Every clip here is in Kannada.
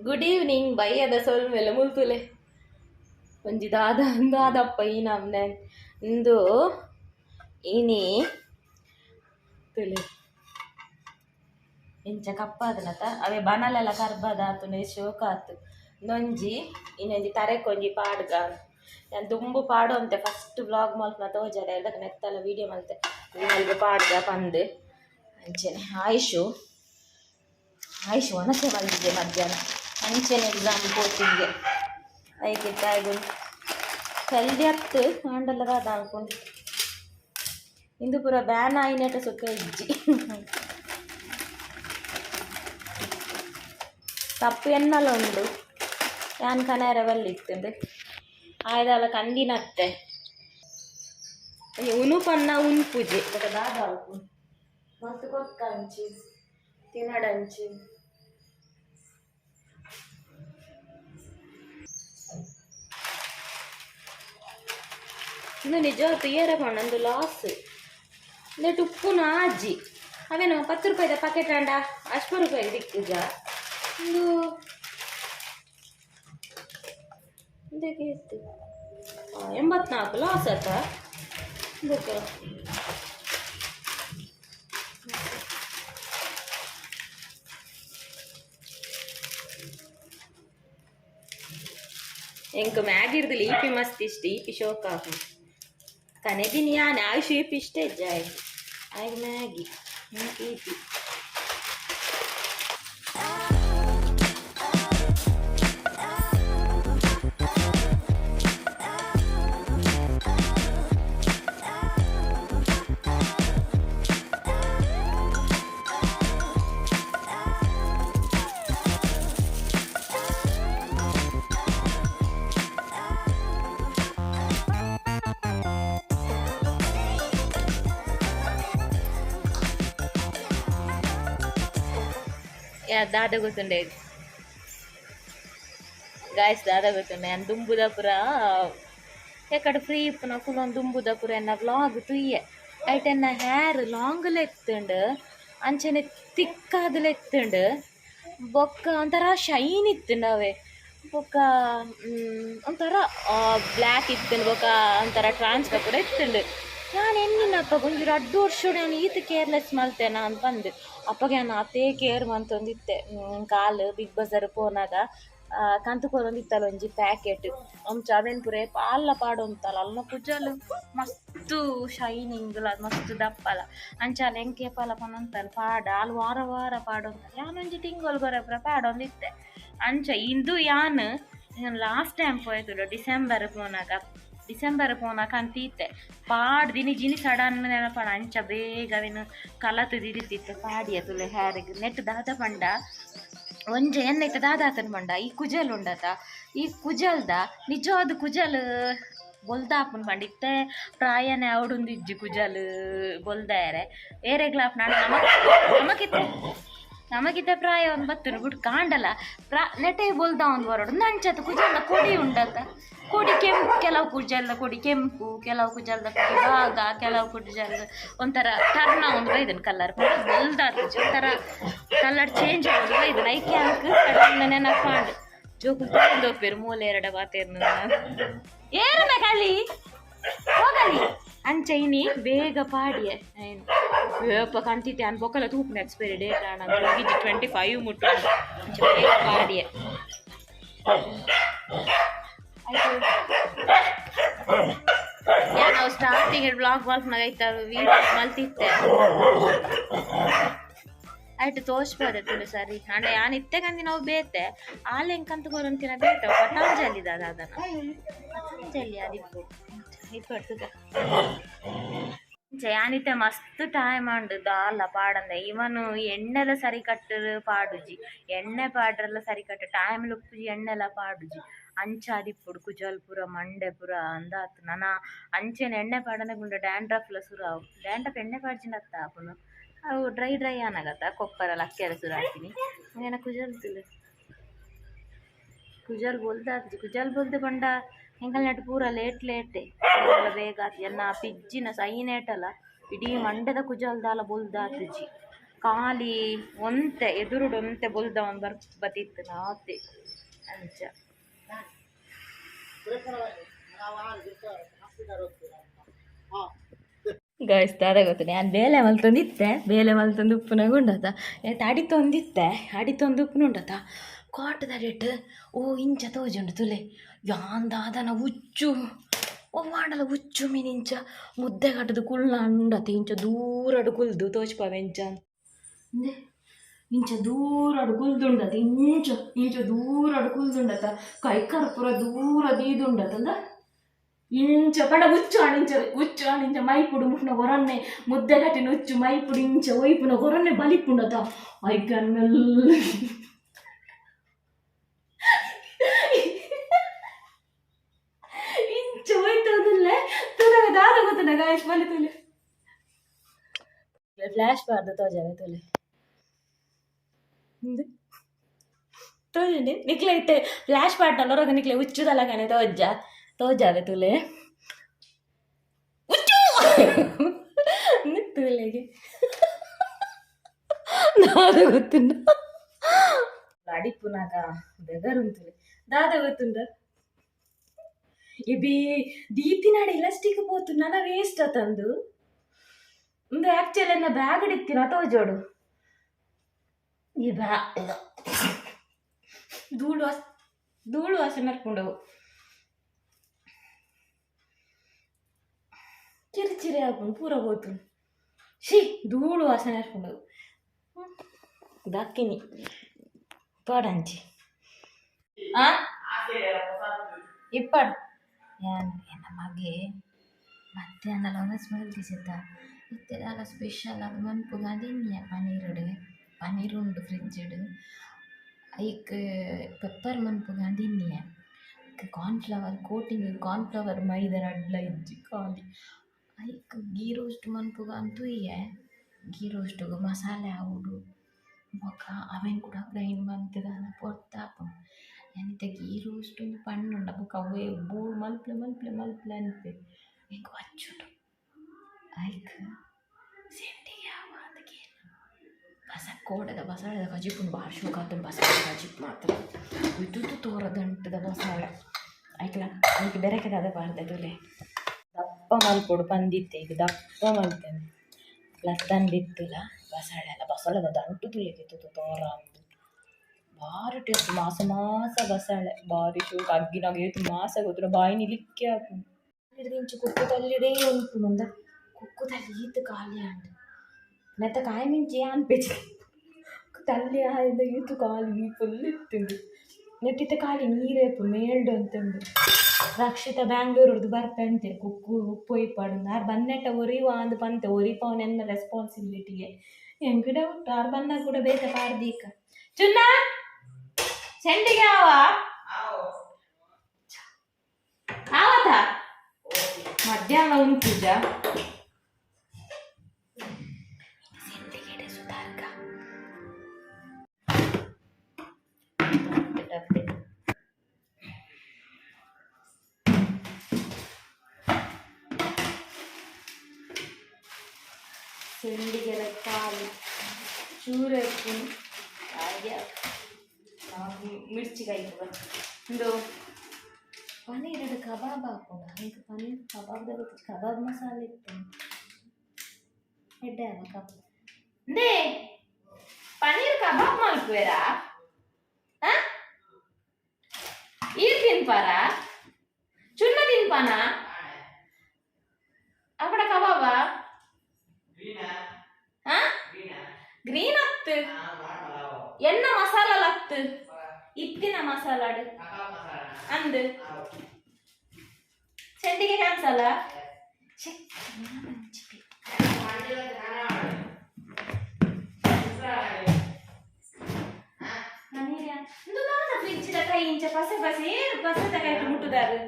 ಗುಡ್ ಈವ್ನಿಂಗ್ ಬೈ ಅದ ಮೇಲೆ ಮುಲ್ತುಲೆ ಒಂಜಿ ದಾದ ದಾದಪ್ಪ ಈ ನಮ್ನೆ ಇಂದು ಇನಿ ತುಲೆ ಇಂಚ ಕಪ್ಪಾದನತ ಅವೇ ಕರ್ಬದ ಆತು ನೇ ಶೋಕ ಆತು ನೊಂಜಿ ಇನ್ನೊಂಜಿ ತರೆಕೊಂಜಿ ಪಾಡ್ಗ ನಾನು ದುಂಬು ಪಾಡು ಅಂತೆ ಫಸ್ಟ್ ಬ್ಲಾಗ್ ಮಲ್ಪನ ತೋಜಾರೆ ಅದಕ್ಕೆ ನೆತ್ತಲ್ಲ ವೀಡಿಯೋ ಮಲ್ತೆ ಇನ್ನೊಂದು ಪಾಡ್ಗ ಪಂದು ಅಂಚೆನೆ ಆಯುಷು ಆಯುಷು ಒಣಸೆ ಮಲ್ದಿದ್ದೆ ಮಧ್ಯಾಹ್ನ ಅಂಚೆನೆ ಎಕ್ಸಾಮ್ ಕೋಚಿಂಗ್ಗೆ ಐಕೆ ತಾಯ್ಗು ಹೆಲ್ದಿ ಹತ್ತು ಆಂಡಲ್ಲದ ಅದು ಇಂದು ಪೂರ ಬ್ಯಾನ್ ಆಯ್ನೆಟ ಸುಖ ಇಜ್ಜಿ. ತಪ್ಪು ಎನ್ನಲ್ಲ ಉಂಡು. ಯಾನ್ ಕನೆರವಲ್ಲಿ ಇತ್ತಂದು ಆಯ್ದಲ್ಲ, ಕಂದಿನತ್ತೆ. ಉನುಪನ್ನ ಉನ್ಪುಜೆ ಪೂಜೆ. ದಾದ ಅಲ್ಪು ಮತ್ತು ಕೊಕ್ಕಂಚಿ ತಿನ್ನಡಂಚಿ ಇದು ನಿಜವಾಗ್ತು ಏರ ಒಂದು ಲಾಸ್ ನೆಟ್ಟು ಉಪ್ಪುನ ಆಜಿ ಅವೇನು ಪತ್ತು ರೂಪಾಯಿದ ಪ್ಯಾಕೆಟ್ ಅಂಡ ಅಷ್ಟು ರೂಪಾಯಿ ದಿಕ್ಕುಜ ಒಂದು ಇದಕ್ಕೆ ಎಷ್ಟು ಆ, ಎಂಬತ್ನಾಲ್ಕು ಲಾಸ್ ಆತ ಇದಕ್ಕೆ ಎಂಕ್ ಮ್ಯಾಗಿ ಇರ್ದಿಲ್ಲ ಈಪಿ ಮಸ್ತ್ ಇಷ್ಟ ಈಪಿ ಶೋಕ ಕನೆದಿನಿ ಯಾನೆ ಆಯುಷ್ ಈಪಿ ಇಷ್ಟ ಜಾಯ್ ಆಯ್ಗ ಮ್ಯಾಗಿ ಹ್ಮ್, ದಾದ ಗೊತ್ತುಂಡೆ. ಗಾಯ್ಸ್ ದಾದ ಗೊತ್ತುಂಡೆ. ನಾನು ದುಂಬುದಪುರ ಏಕಡೆ ಫ್ರೀ ಇಪ್ಪುನ ಕುಲೊಂದು ದುಂಬುದಪುರ ಎನ್ನ ವ್ಲಾಗ್ ತುಯ್ಯೆ ಐಟ್ ಎನ್ನ ಹೇರ್ ಲಾಂಗ್ಲ ಎತ್ತುಂಡು ಅಂಚನೆ ತಿಕ್ಕಾದಲ ಎತ್ತುಂಡು ಬೊಕ್ಕ ಒಂಥರ ಶೈನ್ ಇತ್ತುಂಡು ಅವೆ ಬೊಕ್ಕ ಮ್, ಒಂಥರ ಬ್ಲ್ಯಾಕ್ ಇತ್ತುಂಡು ಬೊಕ್ಕ ಒಂಥರ ಟ್ರಾನ್ಸ್ಫರ್ ಕೂಡ ಇತ್ತುಂಡು. ನಾನು ಎನ್ನಿನಪ್ಪ ಒಂಚೂರು ಅಡ್ಡು ವರ್ಷ ನಾನು ಈತ ಕೇರ್ಲೆಸ್ ಮಲ್ತೇನ ಅಂತ ಬಂದೆ. ಅಪ್ಪಗೆ ನಾನು ಅತೇ ಕೇರ್ ಮಂತೊಂದಿತ್ತೆ ಹ್ಮ್, ಕಾಲು ಬಿಗ್ ಬಜಾರ್ ಪೋನಾಗ ಆ, ಕಂತು ಕೊರೊಂದಿತ್ತಲ್ಲ ಒಂಜಿ ಪ್ಯಾಕೆಟ್ ಒಂಚ ಅವೆನ್ ಪುರೆ ಪಾಲ್ಲ ಪಾಡು ಉಂತಲ್ಲ ಅಲ್ಲ ಕುಜಲು ಮಸ್ತ್ ಶೈನಿಂಗ್ ಮಸ್ತ್ ದಪ್ಪಲ. ಅಂಚಾಲ ಎಂಕೆ ಪಾಲ ಪನಂತಲ್ಲ ಪಾಡ ಅಲ್ಲಿ ವಾರ ವಾರ ಪಾಡು ಅಂತ ಯಾನೊಂಜಿ ತಿಂಗಳು ಗೊರೆ ಪುರ ಪಾಡೊಂದಿತ್ತೆ ಅಂಚ ಇಂದು ಯಾನ್ ಲಾಸ್ಟ್ ಟೈಮ್ ಪೋಯ್ತು ಡಿಸೆಂಬರ್ ಪೋನಾಗ ಡಿಸೆಂಬರ್ ಪೋನಾಕ ಅಂತೀತ್ತೆ ಪಾಡ್ ದಿನಿ ಜಿನಿ ಸಡನ್ ನೆನಪಣ, ಅಂಚ ಬೇಗ ಅವೇನು ಕಲತು ದಿರಿತಿತ್ತು. ಪಾಡಿಯ ತುಲೆ ಹ್ಯಾರಿಗೆ ನೆಟ್ ದಾದ ಪಂಡ. ಒಂಜ ಎನ್ನೈತ ದಾದಾತನ ಪಂಡ. ಈ ಕುಜಲ್ ಉಂಡತ. ಈ ಕುಜಲ್ದ ನಿಜವಾದ ಕುಜಲ್ ಬೊಲ್ದಾಪುನ್ ಪಂಡ ಇತ್ತೆ ಪ್ರಾಯನೇ ಇಜ್ಜಿ ಕುಜಲ್ ಬೊಲ್ದಾರೆ. ಏರೆಗ್ಲಾಪ್ ನಾನು ನಮಕ್ ನಮಕಿತ್ತೆ. ನಮಗಿದ್ದ ಪ್ರಾಯ ಒಂದು ಬತ್ತರು ಕಾಂಡಲ. ಪ್ರಾ, ನೆಟೆ ಬೋಲ್ದ ಒಂದು ಹೊರಡು. ನಂಚತ ಕುಜಲ್ದ ಕೊಡಿ ಉಂಡತ. ಕೊಡಿ ಕೆಂಪು, ಕೆಲವು ಕುಜಲ್ದ ಕೊಡಿ ಕೆಂಪು, ಕೆಲವು ಕುಜಲ್ದ ಕೊಡಿ ಭಾಗ, ಕೆಲವು ಕುಜಲ್ದ ಒಂಥರ ಟರ್ನ ಒಂದು ಬೈದನ್ ಕಲರ್ ಬೋಲ್ದ ಒಂಥರ ಕಲರ್ ಚೇಂಜ್ ಆಗೋದು. ಬೈದನ್ ಐಕೆ ಅಂಕ ನೆನಪು ಮಾಡು. ಜೋಕು ತಗೊಂಡೋಗ್ಬೇರು ಮೂಲೆ ಎರಡ ಬಾತೇರ್ನ ಏರನ ಕಲಿ ಹೋಗಲಿ ಅಂಚೈನಿ ಬೇಗ ಪಾಡಿಯೆ ಬೇಪ ಕಂತಿತ್ತೆ ಅನ್ ಬೊಕ್ಕಲ ತೂಪನ ಎಕ್ಸ್ಪೈರಿ ಡೇಟ್ ಹೋಗಿದ್ದು ಟ್ವೆಂಟಿ ಫೈವ್ ಮುಟ್ಟು ಬೇಗ ಪಾಡಿಯೆ ನಾವು ಸ್ಟಾರ್ಟಿಂಗ್ ಬ್ಲಾಗ್ ವಾಲ್ಫ್ನಾಗ ಐತ ವೀಡಿಯೋ ಮಲ್ತಿತ್ತೆ. ಆಯ್ತು ತೋರ್ಸ್ಬೋದೆ ತುಳು ಸರಿ. ಅಂದ್ರೆ ಯಾನ್ ಇತ್ತೆ ಕಂದಿ ನಾವು ಬೇತೆ. ಆಲೆಂಕಂತ ಕಂತ ಕೊರಂತಿನ ಬೇಟ? ಪಟಾಂಜಲಿ ದಾದ ಪಟಾಂಜಲಿ ಅದಿಪ್ಪು ಯಾನಿತ್ತೆ ಮಸ್ತ್ ಟೈಮ್ ಅಂಡು ದಾಲ ಪಾಡಂದೆ. ಇವನು ಎಣ್ಣೆಲ ಸರಿ ಕಟ್ಟರು ಪಾಡುಜಿ. ಎಣ್ಣೆ ಪಾಡ್ರೆಲ್ಲ ಸರಿ ಕಟ್ಟ ಟೈಮ್ ಉಪ್ಪುಜಿ ಎಣ್ಣೆಲ ಪಾಡುಜಿ. ಅಂಚಾದಿಪ್ಪುಡು ಕುಜಲ್ಪುರ ಮಂಡೆಪುರ ಅಂದಾತ್ ನನ. ಅಂಚೆನ ಎಣ್ಣೆ ಪಾಡನೆ ಗುಂಡ ಡ್ಯಾಂಡ್ರಫ್ಲ ಸುರಾವು ಡ್ಯಾಂಡ್ರಫ್ ಎಣ್ಣೆ ಪಾಡ್ಜಿನತ್ತ ಆಪುನು ಅವು ಡ್ರೈ ಡ್ರೈ ಆನಾಗತ್ತ. ಕೊಪ್ಪರ ಅಕ್ಕೆರ ಸುರ ಹಾಕ್ತೀನಿ ಏನ ಕುಜಲ್ ಕುಜಲ್ ಬೊಲ್ದಾತ್ಜಿ ಕುಜಲ್ ಬೋಲ್ದೆ ಬಂಡ. ಎಂಕಲ್ ನೆಟ್ ಪೂರ ಲೇಟ್ ಲೇಟೆ ಬೇಗ ಆತ್. ಎನ್ನ ಪಿಜ್ಜಿನ ಸೈನೇಟಲ ಇಡೀ ಮಂಡ್ಯದ ಕುಜಲ್ದಾಲ ಬೊಲ್ದಾತ್ಜಿ ಖಾಲಿ ಒಂತೆ, ಎದುರುಡು ಒಂತೆ ಬೊಲ್ದ ಒಂದು ಬರ್ ಬತ್ತಿತ್ತು ನಾತೆ ಅಂಚ. ಗೈಸ್ ದಾದ ಗೊತ್ತು. ನಾನು ಬೇಲೆ ಮಲ್ತಂದಿತ್ತೆ ಬೇಲೆ ಮಲ್ತೊಂದು ಉಪ್ಪುನ ಉಂಡತ. ಏತ್ ಅಡಿ ತಂದಿತ್ತೆ ಅಡಿ ತೊಂದು ಉಪ್ಪುನ ಉಂಡತ ಕೋಟದ ರೇಟ್ ಓ, ಇಂಚ ತೋಜುಂಡು ತುಲೆ. ಯಾಂದಾದನ ಉಚ್ಚು ಓ ಮಾಡಲ ಉಚ್ಚು ಮೀನು ಇಂಚ ಮುದ್ದೆ ಕಟ್ಟದು ಕುಳ್ಳ ಉಂಡತೆ ಇಂಚ ದೂರಡು ಕುಲ್ದು ತೋಚ್ಪವೆಂಚ ಇಂದೆ ಇಂಚ ದೂರಡು ಕುಲ್ದುಂಡತ ಇಂಚ ಇಂಚ ದೂರಡು ಕುಲ್ದುಂಡತ ಕೈ ಕರ್ಪುರ ದೂರ ದೀದುಂಡತಂದ ಇಂಚ ಪಡ ಉಚ್ಚು ಅಣಿಂಚ ಉಚ್ಚು ಅಣಿಂಚ ಮೈಪುಡು ಮುಟ್ನ ಕೊರನ್ನೆ ಮುದ್ದೆ ಕಟ್ಟಿನ ಉಚ್ಚು ಮೈಪುಡು ಇಂಚ ಒಯ್ಪುನ ಕೊರನ್ನೆ ಬಲಿಪುಂಡತ ಐಕನ್ನೆಲ್ಲ गाइस मैंने तुले फ्लैश मार दो तो जाए तुले చూడండి నీకులే అయితే ఫ్లాష్ పాటలో ఒక నీకులే ఉచ్చు తలగానే తోజా తోజావే తులే ఉచ్చు! తులేగి నాది ಗೊತ್ತಿಲ್ಲ ಅಡಿಪ್ಪು ನಾಗ ಬೆದರುಂತಲೆ ದಾದ ಗೊತ್ತುಂಟ ಇಬಿ ದೀತಿನಾಡಿ ಇಲಾಸ್ಟಿಕ್ ಪೋತು ನನ್ನ ವೇಸ್ಟ್ ತಂದು ಒಂದು ಆಕ್ಚುಲಿ ನನ್ನ ಬ್ಯಾಗ್ ಇಡ್ತೀನ ತೋಜೋಡು ಈ ಬ್ಯಾ ಧೂಳು ವಾಸ್ ಧೂಳು ವಾಸನೆ ನಡ್ಕೊಂಡವು ಚಿರಿ ಚಿರಿ ಹಾಕೊಂಡು ಪೂರ ಹೋತು ಶಿ ಧೂಳು ವಾಸನೆ ನಡ್ಕೊಂಡವು ದಕ್ಕಿನಿ ಪಾಡಂಚಿ ನನ್ನ ಮಗೆ ಮತ್ತೆ ಅನ್ನಲ್ಲ ಸ್ಮೆಲ್ ತೀಸಿದ್ದ ಇತ್ತೆಲ್ಲ ಸ್ಪೆಷಲ್ ಅದು ಮನ್ಪುಗ ಅದಿನ್ಯ ಪನ್ನೀರ್ಡು ಪನ್ನೀರ್ ಉಂಡು ಫ್ರಿಜ್ಜಡು ಐಕ್ ಪೆಪ್ಪರ್ ಮನ್ಪುಗ ಅದಿನ್ಯ ಕಾರ್ನ್ಫ್ಲವರ್ ಕೋಟಿಂಗ್ ಕಾರ್ನ್ಫ್ಲವರ್ ಮೈದರ ಅಡ್ಲ ಇಜ್ಜಿ ಕಾಲಿ ಐಕ್ ಗೀ ರೋಸ್ಟ್ ಮನ್ಪುಗ ಅಂತೂ ಇಯೆ ಗೀ ರೋಸ್ಟ್ಗೆ ಮಸಾಲೆ ಆವುಡು ಬೊಕ ಅವೆನ್ ಕೂಡ ಗ್ರೈಂಡ್ ಮಂತಿದಾನ ಪೊರ್ತಾಪುಂಡು ಎಂತ ಗೀ ರೋಸ್ಟ್ ಒಂದು ಪಣ್ಣುಂಡ ಬೊಕ ಅವೇ ಬೂಳ್ ಮಲ್ಪ್ಲೆ ಮಲ್ಪ್ಲೆ ಮಲ್ಪ್ಲೆ ಅನ್ಪೆ ಎಂಕ್ ವಚ್ಚುಡು ಐಕ್ ಸೆಂಡಿಗೆ ಯಾವ ಅದಕ್ಕೆ ಬಸ ಕೋಡದ ಬಸಳೆದ ಕಜಿಪುಂಡು ಭಾಳ ಶೋಕ ಆತನ ಬಸಳೆ ಕಜಿಪ್ ಮಾತ್ರ ಇದ್ದು ತೋರದಂಟದ ಬಸಳೆ ಐಕ್ಲ ಐಕ್ ಬೆರಕೆದ ಅದ ಬಾರ್ದೆ ತುಲೆ ದಪ್ಪ ಮಲ್ಪೊಡು ಪಂದಿತ್ತೆ ಈಗ ದಪ್ಪ ಮಲ್ತೇನೆ ಲತ್ತಂದಿತ್ತಿಲ್ಲ ಬಸಳೆ ಎಲ್ಲ ಬಸಳೆದ ದಂಟು ತುಳಿತಿತ್ತು ತೋರ ಅಂದು ಭಾರಿ ಟೇಸ್ಟ್ ಮಾಸ ಮಾಸ ಬಸಳೆ. ಭಾರಿ ಶೋಕ ನಾವು ಏತು ಮಾಸ ಗೊತ್ತಿರ ಬಾಯಿ ನಿಲಿಕ್ಕೆ ಹಾಕೊಂಡು ಇಂಚು ಕುಕ್ಕು ತಲ್ಲಿಡೇ ಉಂಟು ಮುಂದೆ. ಕುಕ್ಕು ತಲ್ಲಿ ಈತು ಖಾಲಿ ಅಂಡು ನೆತ್ತ ಕಾಯಿ ಮಿಂಚಿ ಅನ್ಪೇಚಿ ತಲ್ಲಿ ಆಯ್ದ ಈತು ಖಾಲಿ ಇತ್ತುಂಡು ನೆಟ್ಟಿತ್ತ ಖಾಲಿ ನೀರೇಪು ಮೇಲ್ಡು ಅಂತಂದು ರಕ್ಷಿತ ಬ್ಯಾಂಗ್ಳೂರ್ದು ಬರ್ಪೆಂತೆ ಕುಕ್ಕು, ಉಪ್ಪು ಇಪ್ಪಾಡು ಆರು ಬಂದೆಟ್ಟ ಒರಿವ ಅಂದ್ ಪಂತೆ ಒರಿಪವನ್ ಎನ್ನ ರೆಸ್ಪಾನ್ಸಿಬಿಲಿಟಿಗೆ ಎಂಕಡೆ ಉಂಟು, ಆರು ಬಂದಾಗ ಕೂಡ ಬೇಕ ಪಾರ್ದೀಕ ಚುನ್ನ! Sendi kaya apa? Awa ta? Madya laun kuda. Sendi kaya sudah ka. Sendi kaya kali. Curah pun ayah. ಚೂರು ಎತ್ತೀನಿ ಹಾಗೆ ನಾವು ಮಿರ್ಚಿ ಕಾಯ್ತು ಒಂದು ಪನ್ನೀರ್ ಕಬಾಬ್ ಹಾಕೋಣ ಈಗ ಪನ್ನೀರ್ ಕಬಾಬ್ದ ಗೊತ್ತು ಕಬಾಬ್ ಮಸಾಲೆ ಇತ್ತು ಎಡ್ಡೆ ಅಲ್ಲ ಕಬಾಬ್ ನೇ ಪನ್ನೀರ್ ಕಬಾಬ್ ಮಲ್ಪುವೆರಾ ಈರ್ ತಿನ್ಪಾರ ಇತ್ತಿನ ಮಸಾಲಾಡು ಅಂದು ಚೆಂಡಿಗೆ ಕ್ಯಾನ್ಸಲ್ಲ ಛೆ, ನಾನು ಹಂಚಿಕೆ. ನನಗೆ ಇಂದು ನಾನು ಫ್ರಿಡ್ಜಿದ ಕೈ ಇಂಚ ಪಸೆ ಪಸೆ ಏರು ಪಸೆ ತಗಾಯ್ತು ಮುಟ್ಟುದಾರು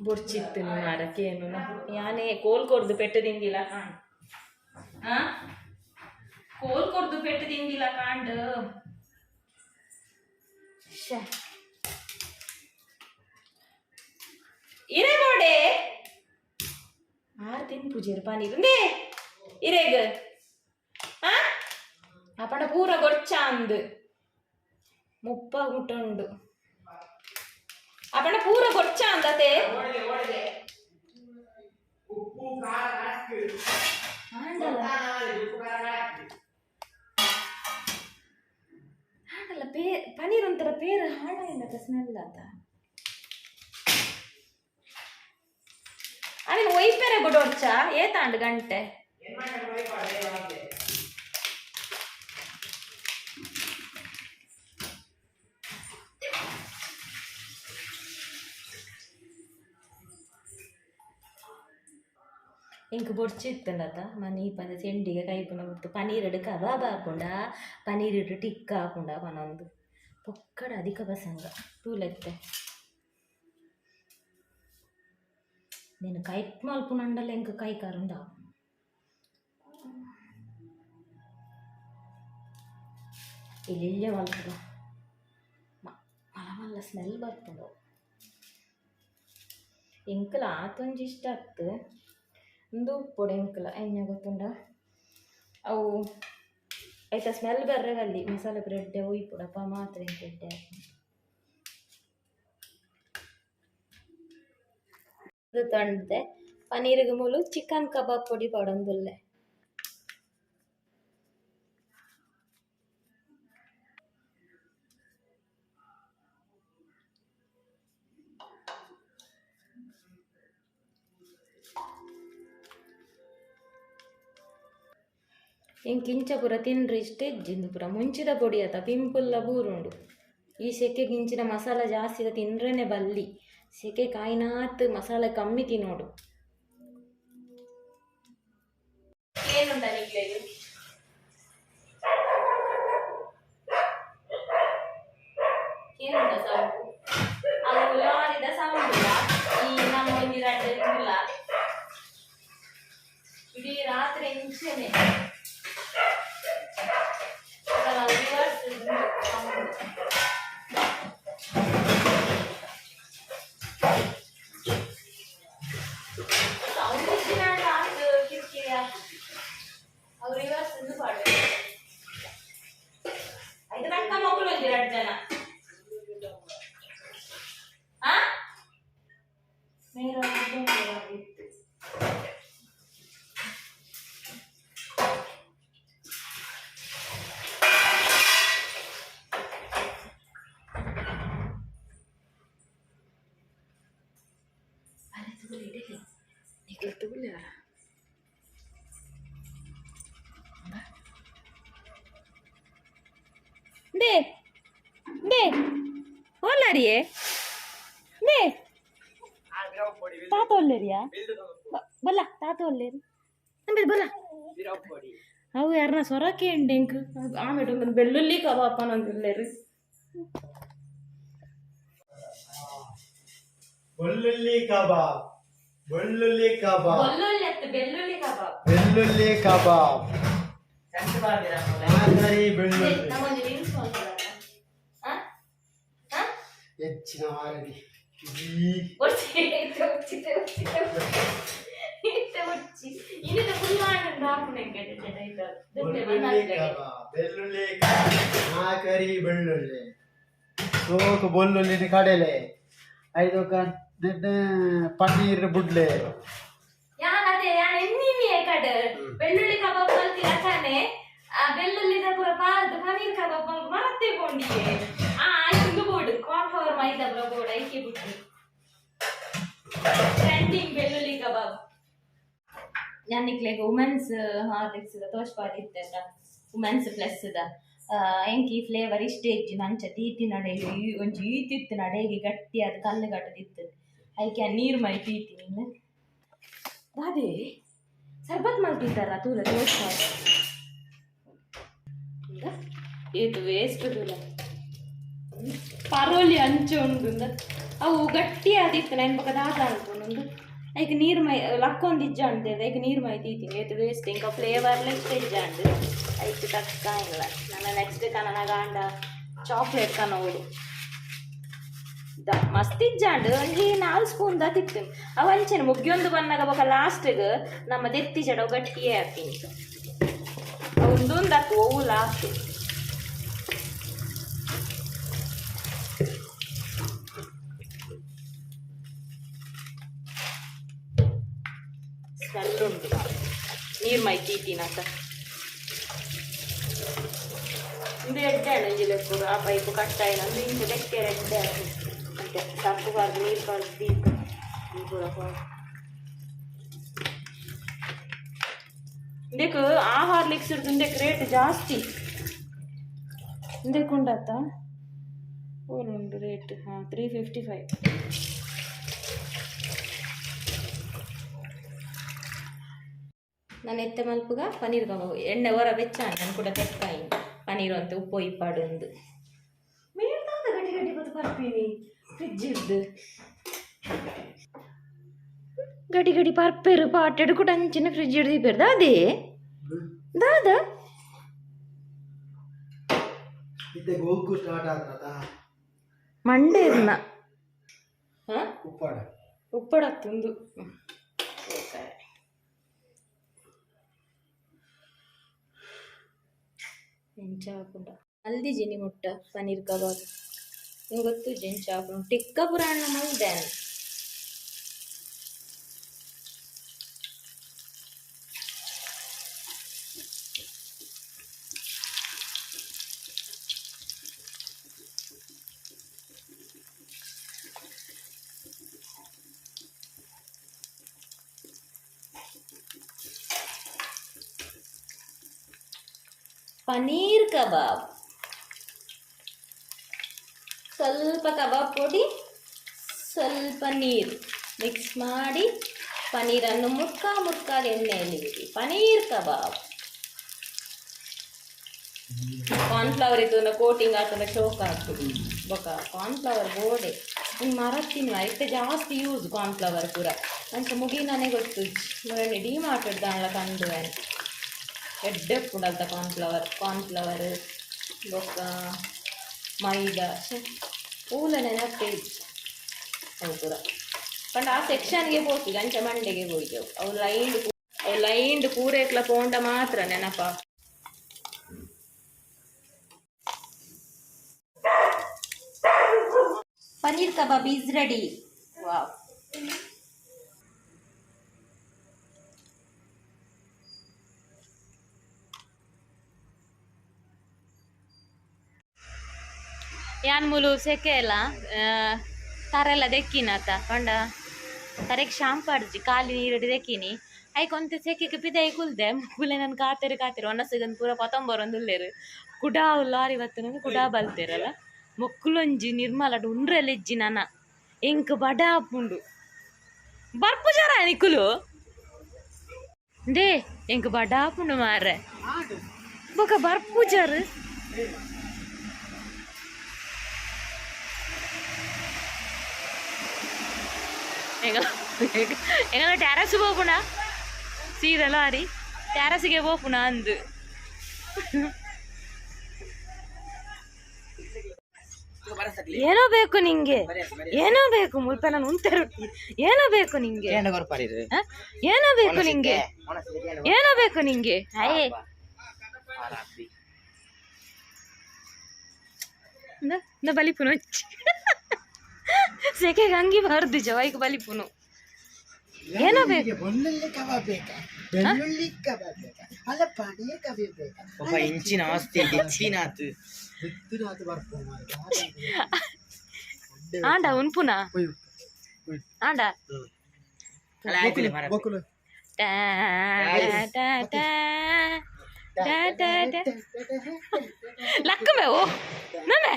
ಬೊರ್ಚಿತ್ತು ಮಾರಕ್ಕೇನು ಯಾನೇ ಕೋಲ್ ಕೊರ್ದು ಪೆಟ್ಟು ತಿಂದಿಲ್ಲ ಕಾಣ್ ಆ ಕೋಲ್ ಕೊರ್ದು ಪೆಟ್ಟು ತಿಂದಿಲ್ಲ ಕಾಂಡ್ ಶ್ಯಾ. ಇರೇ ಬೋಡೆ ಆರು ತಿನ್ ಪೂಜೆರು ಪನೀರ್ ನೇ ಇರೇಗ ಆ ಅಪಡ ಪೂರ ಗೊಚ್ಚ ಅಂದು ಮುಪ್ಪ ಮುಟ್ಟುಂಡು ಅಪಡ ಪೂರ ಗೊಚ್ಚ ಅಂದತೆ ಆಂಡಲ ಆಂಡಲ ಪೇ ಪನೀರ್ ಒಂಥರ ಪೇರ ಹಾಡ ಏನತ್ತ ಸ್ಮೆಲ್ ಆತ ಅದೇ ಒಯ್ಪೆರೆ ಗುಡೋಡ್ಚ ಏತಾಂಡು ಗಂಟೆ ఇంక బొడిచిత్తుండత మన ఈ పని సెండిగా కైపున గుర్తు పనీర్ ఎడు కబాబ్ ఆకుండా పనీర్ ఇటు టిక్ ఆకుండా పనందు పొక్కడ అధిక బసంగా తూలెత్తే నేను కైక్ మల్పునండలే ఇంక కైకారుండా ಇಲ್ಲಿಲ್ಲೇ ಮಲ್ಪದ ಮಲ ಮಲ್ಲ ಸ್ಮೆಲ್ ಬರ್ತದ ಎಂಕಲ ಆತೊಂಜಿ ಇಷ್ಟ ಆಗ್ತು ಒಂದು ಉಪ್ಪೊಡೆ ಎಂಕಲ ಎಣ್ಣೆ ಗೊತ್ತುಂಡ? ಅವು, ಆಯ್ತಾ ಸ್ಮೆಲ್ ಬರ್ರೆ ಅಲ್ಲಿ, ಮಸಾಲೆ ಬ್ರೆಡ್ ಉಯ್ಪುಡಪ್ಪ ಮಾತ್ರ ಬ್ರೆಡ್ ಇದು ತಂಡದೆ ಪನ್ನೀರ್ಗೆ ಮೂಲು ಚಿಕನ್ ಕಬಾಬ್ ಪೊಡಿ ಪಡೊಂದುಲ್ಲೆ ಇಂಕಿಂಚಪುರ ತಿನ್ರಿ ಸ್ಟೇಜ್ ಇಂದುಪುರ ಮುಂಚಿದ ಪೊಡಿ ಆತ ಪಿಂಪುಲ್ಲ ಬೂರುಂಡು ಈ ಸೆಕೆ ಗಿಂಚಿನ ಮಸಾಲ ಜಾಸ್ತಿ ತಿನ್ರೇನೆ ಬಲ್ಲಿ. ಸೆಕೆ ಕಾಯಿನಾತ್ ಮಸಾಲೆ ಕಮ್ಮಿ ತಿನ್ನೋಡು. ಏನುಂಟ ನಿಗ್ಲೇದು ಬಲ್ಲ ತಾತ ಒಲ್ಲೇರಿ ಅಂದ್ರೆ ಬಲ್ಲ. ಅವು ಯಾರನ್ನ ಸೊರಕೆ ಉಂಡು ಇಂಕ್ ಆಮೇಲೆ ಒಂದು ಬೆಳ್ಳುಳ್ಳಿ ಕಬಾಬ್ ರೀ ಬೆಳ್ಳುಳ್ಳಿ ಕಬಾಬ್ ಬೆಳ್ಳುಳ್ಳಿ ಕಬಾಬ್. ಬೆಳ್ಳುಳ್ಳಿ ಕಬಾಬ್. ಬೆಳ್ಳುಳ್ಳಿ ಕಬಾಬ್. ಬೆಳ್ಳುಳ್ಳಿ. ಹೆಚ್ಚಿನ ಮಾರಡಿ ಈ ಬೆಳ್ಳುಳ್ಳಿ ಕಬಾಬ್ ಬೆಳ್ಳುಳ್ಳಿ ಕಬಾಬ್ ನಾಕರಿ ಬೆಳ್ಳುಳ್ಳಿ ಸೋಕು ಬೆಳ್ಳುಳ್ಳಿ ಕಡಲೆ ಐದು ಕ ಪನ್ನೀರ್ ಬುಡ್ಲೆ ಬೆಳ್ಳುಳ್ಳಿ ಕಬಾಬ್ ಕಲ್ತಿ ಅಕ್ಕನೆ ಬೆಳ್ಳುಳ್ಳಿದ ಪೂರ ಪಾರ್ದು ಪನೀರ್ ಕಬಾಬ್ ಮಲ್ಪು ಮರತ್ತೆ ಕೊಂಡಿಯೆ ನನಗೆ ವುಮೆನ್ಸ್ ಹಾರ್ಲಿಕ್ಸ್ ತೋಷ್ಪಾಡಿ ಇತ್ತಲ್ಲ? Women's plus the. ಎಂಕಿ ಫ್ಲೇವರ್ ಇಷ್ಟೇ ಇಜ್ಜಿ ನಂಚ ತೀತಿ ನಡೆಗೆ ಈ ಒಂಜಿ ಈತಿತ್ತು ನಡೆಗೆ ಗಟ್ಟಿಯಾದ ಕಲ್ಲು ಗಟ್ಟದಿತ್ತು ಐಕೆ ನೀರು ಮೈ ತೀತಿ ಅದೇ ಸರ್ಬತ್ ಮಾಡ್ತಿದ್ದಾರ ತೂಲ ತೋಷ್ಪಾಡಿ ಇದು ವೇಸ್ಟ್ ತೂಲ ಪರೋಲಿ ಅಂಚು ಉಂಡು ಅವು ಗಟ್ಟಿ ಆದಿತ್ತು. ನೆನ್ಪಕ್ಕ ದಾದ ಅನ್ಕೊಂಡು ಐಕ್ ನೀರು ಮೈ ಲಕ್ಕೊಂದು ಅಂತೇ ಐಕ್ ನೀರು ಮೈ ತೀತೀನಿ ಇದು ವೇಸ್ಟ್ ಇಂಕ ಫ್ಲೇವರ್ಲೆಸ್ ಇಜ್ಜ ಅಂಡು ಐಕ್ ತಕ್ಕ ಇಲ್ಲ ನನ್ನ ನೆಕ್ಸ್ಟ್ ಕನನಗಾಂಡ ಗಾಂಡ ಚಾಕ್ಲೇಟ್ ದ ಮಸ್ತ್ ಇಜ್ಜಾಂಡು ಒಂಜಿ ನಾಲ್ಕು ಸ್ಪೂನ್ ದ ತಿಕ್ತೀನಿ ಅಂಚೆನೆ ಮುಗ್ಗಿಯೊಂದು ಬಂದಾಗ ಬೊಕ ಲಾಸ್ಟ್ಗೆ ನಮ್ಮ ದೆತ್ತಿ ಜಡ ಗಟ್ಟಿಯೇ ಹಾಕ್ತೀನಿ ಒಂದೊಂದು ಹಾಕು ಅವು ಲಾಸ್ಟ್ ನೀರು ಮೈ ತೀಟಿನಾಕ ಇದು ಎಡ್ಡೆ ನಂಜಿ ಲೆಕ್ಕರು ಆ ಪೈಪು ಕಟ್ಟಾಯಿ ನಂದು ಇಂಚು ಗಟ್ಟಿ ಎಡ್ಡೆ ಅಂತೆ ತಪ್ಪು ಬಾರ್ದು ನೀರು ಕಳ್ದು ದೀಪ ಇದಕ್ಕೆ ಆ ಹಾರ್ಲಿಕ್ಸ್ ಇಡ್ದು ಇದಕ್ಕೆ ರೇಟ್ ಜಾಸ್ತಿ ಇದಕ್ಕೆ ಉಂಡತ್ತ ಉಂಡು ರೇಟ್ ಹಾಂ ತ್ರೀ ಫಿಫ್ಟಿ ಫೈವ್ ನಾನು ಎತ್ತ ಮಲ್ಪುಗ ಪನೀರ್ ಕಬಾಬು ಎಣ್ಣೆ ಹೊರ ಬೆಚ್ಚ ನಾನು ಕೂಡ ತೆಕ್ಕಾಯಿ ಪನೀರ್ ಅಂತ ಉಪ್ಪು ಇಪ್ಪಾಡು ಒಂದು ಮೇಲ್ತಾದ ಗಟ್ಟಿ ಗಟ್ಟಿ ಬತ್ತು ಪರ್ಪೀನಿ ಫ್ರಿಜ್ ಇದ್ದು ಗಡಿ ಗಡಿ ಪರ್ಪೇರು ಪಾಟೆಡು ಕೂಡ ಅಂಚಿನ ಫ್ರಿಜ್ ಹಿಡ್ದು ಇಪ್ಪೇರು ದಾದೆ ದಾದ ಇತ್ತೆ ಗೋಕು ಸ್ಟಾರ್ಟ್ ಆದ್ರದ ಮಂಡೆ ಇರ್ನ ಹಾಂ ಉಪ್ಪಾಡ ಉಪ್ಪಡತ್ತೊಂದು ಎಂಚ ಹಾಕೊಂಡ ಹಲ್ದಿ ಜಿನಿ ಮುಟ್ಟ ಪನೀರ್ ಕಬಾಬ್ ನಿಂಗೆ ಗೊತ್ತು ಜೆಂಚ ಹಾಕೊಂಡು ಟಿಕ್ಕ ಪುರಾಣ ಮಲ್ದೆ ಪನೀರ್ ಕಬಾಬ್. ಸ್ವಲ್ಪ ಕಬಾಬ್ ಪುಡಿ, ಸ್ವಲ್ಪ ನೀರು. ಮಿಕ್ಸ್ ಮಾಡಿ ಪನೀರನ್ನು ಮುಕ್ಕ ಮುಕ್ಕ ಎಣ್ಣೆಯಲ್ಲಿ ಇಡಿ ಪನೀರ್ ಕಬಾಬ್. ಕಾರ್ನ್ಫ್ಲವರ್ ಇದು ಕೋಟಿಂಗ್ ಹಾಕೊಂಡ್ರೆ ಚೋಕ್ ಆಗ್ತದೆ ಬೊಕ ಕಾರ್ನ್ಫ್ಲವರ್ ಬೋಡೆ ಇನ್ನು ಮರತ್ತಿನ ಇತ್ತೆ ಜಾಸ್ತಿ ಯೂಸ್ ಕಾರ್ನ್ಫ್ಲವರ್ ಪೂರ. ಮುಗಿ ನನಗೆ ಗೊತ್ತು. ಡಿ ಮಾರ್ಟೆಡ್ ದಾಂಡ್ಲ ಕಂಡು ಎಡ್ಡೆ ಪುಂಡಲ್ತ ಕಾರ್ನ್ಫ್ಲವರ್ ಕಾರ್ನ್ಫ್ಲವರ್ ಬೊಕ್ಕ ಮೈದಾ ಪೂಲ ನೆನಪೇ ಅವು ಪೂರ ಪಂಡ ಆ ಸೆಕ್ಷನ್ಗೆ ಹೋಗ್ತೀವಿ ಅಂಚ ಮಂಡೆಗೆ ಹೋಯ್ತೆವು ಅವು ಲೈನ್ಡ್ ಅವು ಲೈನ್ಡ್ ಪೂರೇಕ್ಲ ಪೋಂಡ ಮಾತ್ರ ನೆನಪ paneer kebab is ready wow ಯಾನ್ ಮುಲು ಎಲ್ಲ ತರೆಲ್ಲ ದೆಕ್ಕಿನಾತ ಪಂಡ ತರೆಗೆ ಶಾಂಪಾಡ್ಜಿ ಕಾಲಿ ನೀರಿಡಿ ದೆಕ್ಕಿನಿ. ಐಕೊಂತ ಸೆಕೆಗೆ ಪಿದೈ ಕುಲ್ದೆ ಮುಗುಲೆ ನನ್ನ ಕಾತೆರು ಕಾತೆರು ಒನ್ನಸಗನ್ ಪೂರ ಪತಂಬರ್ ಉಲ್ಲೇರು. ಕುಡಾ ಲಾರಿ ಬತ್ತನ ಕುಡಾ ಬಲ್ತೇರಲ್ಲ. ನಿರ್ಮಲ ಉಂಡ್ರೆಲ್ಲ ಇಜ್ಜಿ ನನ್ನ ಎಂಕ್ ಬಡ ಆಪುಂಡು ಬರ್ಪು ಜರ ನಿಕ್ಕುಲು ದೇ, ಎಂಕ್ ಬಡ ಆಪುಂಡು ಮಾರ್ರೆ. ಬೊಕ ಬರ್ಪು ಜರ್ ఎగల ఎగల టెరస్ పోపునా సీదలో అది టెరస్కే పోపునా అందు ಏನೋ ಬೇಕು ನಿಂಗೆ ಏನೋ ಬೇಕು ಮುಲ್ಪ ನಾನು ಉಂಟರು ಏನೋ ಬೇಕು ನಿಂಗೆ ಏನೋ ಬೇಕು ನಿಂಗೆ ಏನೋ ಬೇಕು ನಿಂಗೆ ಅಯ್ಯೇ ಬಲಿಪುನೊಚ್ಚಿ ಬಲಿಪುನು ಸೆಕೆಗೆ ಹಂಗಿ ಬಾರ್ದು ಜವಾಯಿಗೆ ಬಲಿಪುನು ಏನೋ ಬೇಕು ಬೆಳ್ಳುಳ್ಳಿ ಕಬಾಬ್ ಬೇಕಾ ಬೆಳ್ಳುಳ್ಳಿ ಕಬಾಬ್ ಬೇಕಾ ಅಲ್ಲ ಪನೀರ್ ಕಬಾಬ್ ಬೇಕಾ ಒಬ್ಬ ಇಂಚಿನ ಆಸ್ತಿ ಹೆಚ್ಚಿನಾತು ಎತ್ತಿನ ಅದು ಬರ್ಪು ಮಾರ್ರೆ. ಆಂಡ ಉನ್ಪುನ ಒಯ್, ಒಯ್. ಆಂಡ ಅಲ್ಲ ಆಯ್ತು ಮರ ಬೊಕ್ಕುಲು. ಟಾ ಟಾ ಟಾ ಟಾ ಟಾ ಟಾ ಲಕ್ಕಮೆ ಓ ನಮ್ಮೆ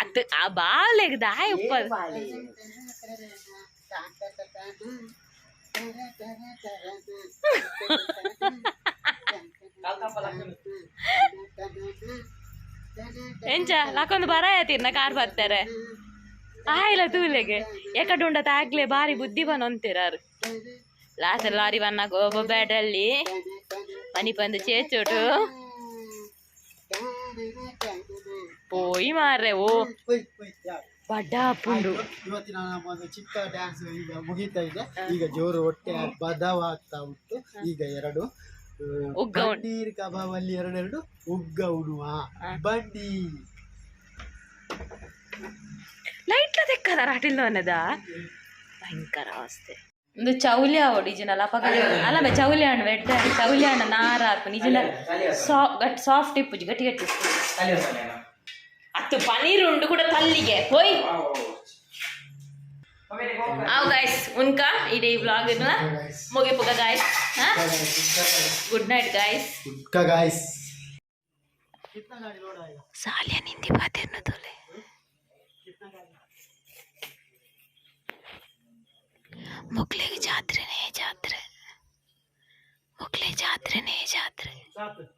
ಅತ್ ಆ ಬಾಲೆಗ್ ದಾಯ ಉಪ್ಪ ಎಂಚ ಲಕ್ಕೊಂದು ಬರ ಆಯ್ತಿರ್ನ ಕಾರ್ ಬರ್ತಾರೆ. ಆಯ್ಲ ತೂಲೆಗೆ. ಎಕಡುಂಡ ತಾಗ್ಲೆ ಬಾರಿ ಬುದ್ಧಿ ಬನ್ ಅಂತಿರಾರು ಲಾಸ್ಟ್ ಲಾರಿ ಬನ್ನ ಗೋಬ ಬ್ಯಾಡಲ್ಲಿ ಮನಿ ಬಂದು ಚೇಚೋಟು. ಪೋಯಿ ಮಾರ್ರೆ ಓ. ಬಡ ಪುಂಡು. ಇವತ್ತಿನ ನಮ್ಮ ಚಿಕ್ಕ ಡ್ಯಾನ್ಸ್ ಈಗ ಮುಗಿತಾ ಇದೆ. ಈಗ ಜೋರು ಹೊಟ್ಟೆ ಬದವಾಗ್ತಾ ಉಂಟು. ಈಗ ಎರಡು ಆ, ಕಬಾಬಲ್ಲಿ ಎರಡೆರಡು ಉಗ್ಗ ಉಡುವ. ಬನ್ನಿ. ಲೈಟ್ಲ ತೆಕ್ಕದ ರಾಟಿಲ್ಲ ಅನ್ನದ? ಭಯಂಕರ ಅವಸ್ಥೆ ಒಂದು ಚೌಲಿ ಆವಡು ನಿಜನಲ್ಲ ಪಕ್ಕ ಅಲ್ಲ ಬೇ ಚೌಲಿ ಹಣ್ಣು ಬೆಟ್ಟ ಚೌಲಿ ಹಣ್ಣು ನಾರ ಹಾಕು ನಿಜನ ಸಾ ಗಟ್ ಸಾಫ್ಟ್ ಇಪ್ಪುಜಿ ಗಟ್ಟಿ ಗಟ್ಟಿ ಅತ್ತು ಪನೀರ್ ಉಂಡು ಕೂಡ ತಲ್ಲಿಗೆ ಹೋಯ್ ಅವು ಗಾಯ್ಸ್ ಉನ್ಕ ಇಡೀ vlog ಮುಗಿಪುಗ guys good night guys ಉಗ್ಗ guys कितना गाड़ी लोड आएगा ಸಾಲಿಯ ನಿಂದಿ ಬಾತೆ ಅನ್ನೋದೊಲೆ ಮುಗ್ಲಿಗೆ ಜಾತ್ರೆನೇ ಜಾತ್ರೆ ಮುಗ್ಲಿ ಜಾತ್ರೆನೇ ಜಾತ್ರೆ सात बाहेर विटचा आता मूल मूल इधर